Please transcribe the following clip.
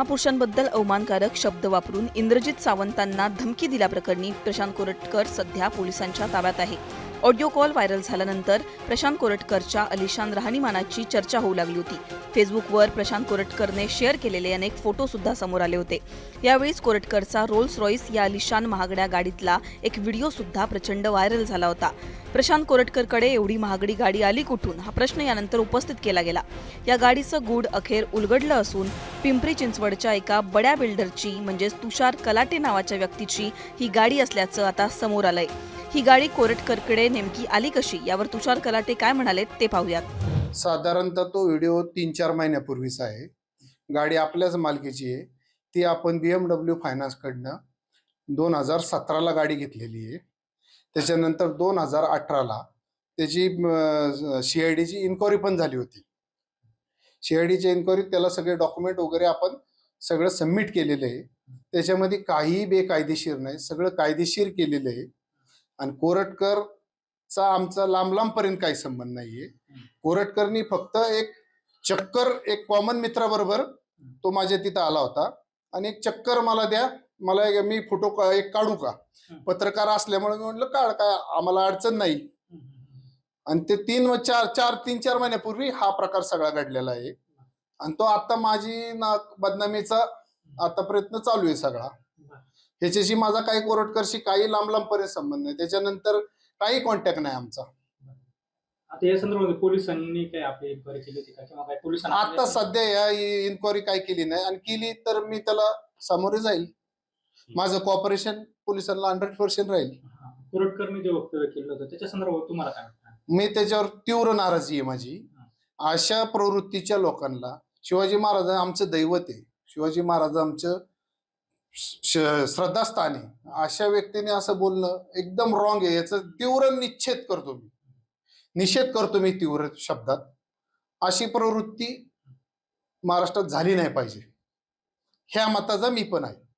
महापुरुषांबद्दल अवमानकारक शब्द वापरून इंद्रजित सावंतांना धमकी दिल्याप्रकरणी प्रशांत कोरटकर सध्या पोलिसांच्या ताब्यात आहे. ऑडिओ कॉल व्हायरल झाल्यानंतर प्रशांत कोरटकरच्या अलिशान राहणीमानाची चर्चा होऊ लागली होती. फेसबुकवर प्रशांत कोरटकरने शेअर केलेले अनेक फोटो सुद्धा समोर आले होते. यावेळीच कोरटकरचा रोल्स रॉईस या अलिशान महागड्या गाडीतला एक व्हिडिओ सुद्धा प्रचंड व्हायरल झाला होता. प्रशांत कोरटकरकडे एवढी महागडी गाडी आली कुठून? हा प्रश्न यानंतर उपस्थित केला गेला. या गाडीचं गूढ अखेर उलगडलं असून पिंपरी चिंचवडच्या एका बड्या बिल्डरची म्हणजेच तुषार कलाटे नावाच्या व्यक्तीची ही गाडी असल्याचं आता समोर आलंय. ही गाडी कोरटकरकडे नेमकी आली कशी? यावर तुषार कलाटे काय म्हणाले ते पाहूयात. साधारणतः तो व्हिडिओ तीन चार महिन्यापूर्वीचा आहे. गाडी आपल्याच मालकीची आहे. ती आपण बी एम डब्ल्यू फायनान्सकडनं दोन हजार सतराला गाडी घेतलेली आहे. त्याच्यानंतर दोन हजार अठराला त्याची सी आय डीची इन्क्वायरी पण झाली होती. सी आय डीच्या इन्क्वायरीत त्याला सगळे डॉक्युमेंट वगैरे आपण सगळं सबमिट केलेलं आहे. त्याच्यामध्ये काहीही बेकायदेशीर नाही. सगळं कायदेशीर केलेलं आहे. आणि कोरटकरचा आमचा लांब लांबपर्यंत काही संबंध नाहीये. कोरटकरनी फक्त एक चक्कर एक कॉमन मित्राबरोबर तो माझ्या तिथं आला होता. आणि एक चक्कर मला द्या मला एक- मी फोटो एक काढू का? पत्रकार असल्यामुळे मी म्हटलं काढ काय आम्हाला अडचण नाही. आणि ते तीन व चार चार तीन चार महिन्यापूर्वी हा प्रकार सगळा घडलेला आहे. आणि तो आता माझी ना बदनामीचा आता प्रयत्न चालू आहे सगळा. ह्याच्याशी माझा काही कोरटकरशी काही लांब लांबपर्यंत संबंध नाही. त्याच्यानंतर काही कॉन्टॅक्ट नाही आमचा. आता या संदर्भात पोलिसांनी काय आपली इन्क्वायरी केली होती का? किंवा काय पोलिसांना आता सध्या या इन्क्वायरी काय केली नाही. आणि केली तर मी त्याला सामोरे जाईल. माझं कॉपरेशन पोलिसांना हंड्रेड पर्सेंट राहील. कोरटकरने जे वक्तव्य केलं होतं त्याच्या संदर्भात तुम्हाला काय वाटतं? मी त्याच्यावर तीव्र नाराजी आहे माझी. अशा प्रवृत्तीच्या लोकांना शिवाजी महाराज आमचं दैवत आहे. शिवाजी महाराज आमचं श्रद्धास्थान. आहे अशा व्यक्तीने असं बोलणं एकदम रॉंग आहे. याचा तीव्र निषेध करतो मी. निषेध करतो मी तीव्र शब्दात. अशी प्रवृत्ती महाराष्ट्रात झाली नाही पाहिजे. ह्या मताचा मी पण आहे.